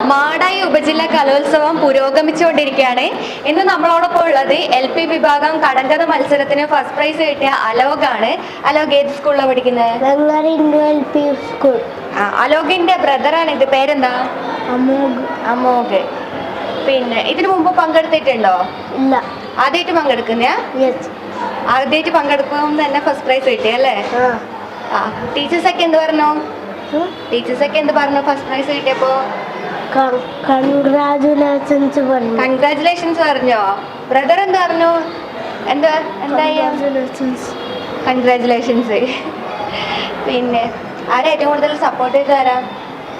മാടായി ഉപജില്ല കലോത്സവം പുരോഗമിച്ചുകൊണ്ടിരിക്കുകയാണ്. ഇന്ന് നമ്മളോടൊപ്പം ഉള്ളത് എൽ പി വിഭാഗം കടങ്കഥ മത്സരത്തിന് ഫസ്റ്റ് പ്രൈസ് കിട്ടിയ അലോകാണ്. അലോക് ഏത് സ്കൂളിലാണ് പഠിക്കുന്നത്? സ്കൂൾ അലോകിന്റെ ബ്രദറാണ് ഇത് പേരെന്താ? അമോഗ്. അമോഘ് പിന്നെ ഇതിനു മുമ്പ് പങ്കെടുത്തിട്ടുണ്ടോ? ഇല്ല. ആദ്യമായിട്ട് പങ്കെടുക്കുന്ന ആദ്യമായിട്ട് പങ്കെടുക്കുമ്പോൾ തന്നെ ഫസ്റ്റ് പ്രൈസ് കിട്ടി അല്ലേ? ടീച്ചേഴ്സൊക്കെ എന്ത് പറഞ്ഞു? ടീച്ചേഴ്സൊക്കെ എന്ത് പറഞ്ഞു? ഫസ്റ്റ് പ്രൈസ് കിട്ടിയപ്പോ? കൺഗ്രാജുലേഷൻസ് പറഞ്ഞു. കൺഗ്രാചുലേഷൻസ് പറഞ്ഞോ? ബ്രദർ എന്താ പറഞ്ഞു? എന്താ എന്തായി? കൺഗ്രാചുലേഷൻസ് പിന്നെ ആരാ ഏറ്റവും കൂടുതൽ സപ്പോർട്ട് ചെയ്ത് തരാം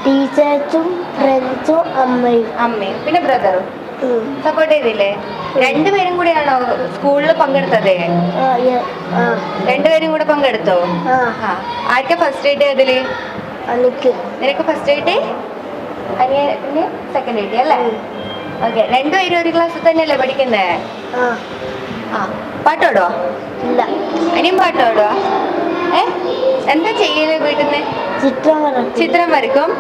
ടീച്ചേഴ്സും ഫ്രണ്ട്സും അമ്മയും. അമ്മയും. പിന്നെ ബ്രദറും. സപ്പോർട്ട് ചെയ്തില്ലേ? രണ്ടുപേരും കൂടിയാണോ സ്കൂളിൽ പങ്കെടുത്തത്? രണ്ടുപേരും കൂടെ പങ്കെടുത്തോ? ആ, ആർക്കാ ഫസ്റ്റ് എയ്ഡ് അതിൽ? നിനക്ക് ഫസ്റ്റ് എയ്ഡ് അനിയന് സെക്കൻഡ് കിട്ടി അല്ലേ. ഓക്കെ രണ്ടുപേരും ഒരു ക്ലാസ്സിൽ തന്നെയല്ലേ പഠിക്കുന്നേ? ആ. പാട്ടോടോ ഇല്ല. അനിയും പാട്ടോടോ ഏ? എന്താ ചെയ്യൽ വീട്ടിൽ ചിത്രം ചിത്രം വരക്കും?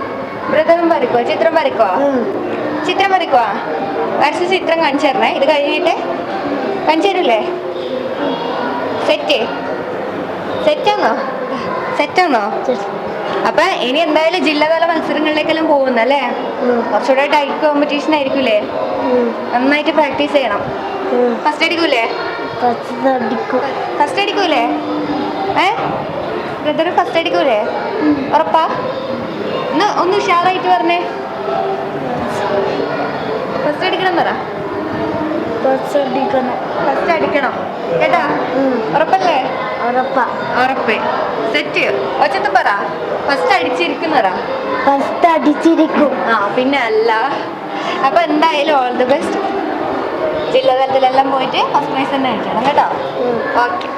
ബ്രദറും വരക്കോ ചിത്രം വരക്കോ ചിത്രം വരക്കോ വരച്ച ചിത്രം കാണിച്ചു തരണേ. ഇത് കഴിഞ്ഞിട്ട് കാണിച്ചു തരില്ലേ? സെറ്റ് സെറ്റാണോ സെറ്റാണോ അപ്പൊ ഇനി എന്തായാലും ജില്ലാതല മത്സരങ്ങളിലേക്കെല്ലാം പോകുന്നത് അല്ലേ കുറച്ചുകൂടെ ടൈറ്റ് കോമ്പറ്റീഷൻ ആയിരിക്കൂലേ? നന്നായിട്ട് പ്രാക്ടീസ് ചെയ്യണം. ഫസ്റ്റ് അടിക്കൂലേ? ഫസ്റ്റ് അടിക്കും. ഫസ്റ്റ് അടിക്കൂലേ? ഏ? ബ്രദർ ഫസ്റ്റ് അടിക്കൂലേ? ഉറപ്പാ? ഒന്ന് ഒന്ന് ഉഷാറായിട്ട് പറഞ്ഞേ. ഫസ്റ്റ് അടിക്കണം പറ. ഫസ്റ്റ് അടിക്കണം. ഫസ്റ്റ് അടിക്കണം. കേട്ടാ? ഉറപ്പല്ലേ? ഉറപ്പാ. ഉറപ്പ്. സെറ്റ് ഒച്ചത്ത് പറ. ഫസ്റ്റ് അടിച്ചിരിക്കുന്നറ ഫസ്റ്റ് അടിച്ചിരിക്കും ആ പിന്നെ അല്ല. അപ്പൊ എന്തായാലും ഓൾ ദി ബെസ്റ്റ് ജില്ലാതലത്തിലെല്ലാം പോയിട്ട് ഫസ്റ്റ് പ്രൈസ് തന്നെ അടിക്കണം കേട്ടോ. ഓക്കെ